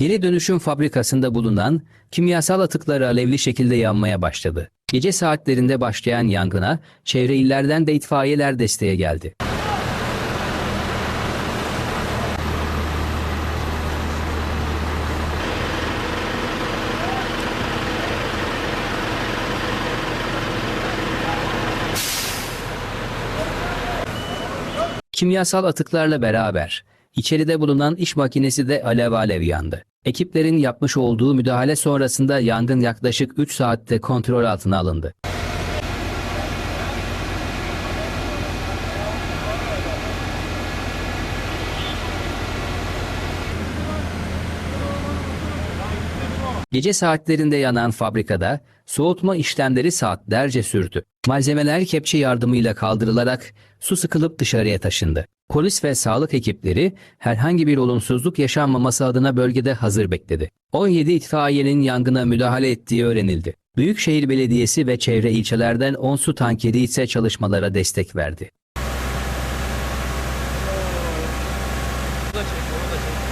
Geri dönüşüm fabrikasında bulunan kimyasal atıkları alevli şekilde yanmaya başladı. Gece saatlerinde başlayan yangına çevre illerden de itfaiyeler desteğe geldi. Kimyasal atıklarla beraber içeride bulunan iş makinesi de alev alev yandı. Ekiplerin yapmış olduğu müdahale sonrasında yangın yaklaşık 3 saatte kontrol altına alındı. Gece saatlerinde yanan fabrikada soğutma işlemleri saatlerce sürdü. Malzemeler kepçe yardımıyla kaldırılarak su sıkılıp dışarıya taşındı. Polis ve sağlık ekipleri herhangi bir olumsuzluk yaşanmaması adına bölgede hazır bekledi. 17 itfaiyenin yangına müdahale ettiği öğrenildi. Büyükşehir Belediyesi ve çevre ilçelerden 10 su tankeri ise çalışmalara destek verdi. O da çek, o da çek.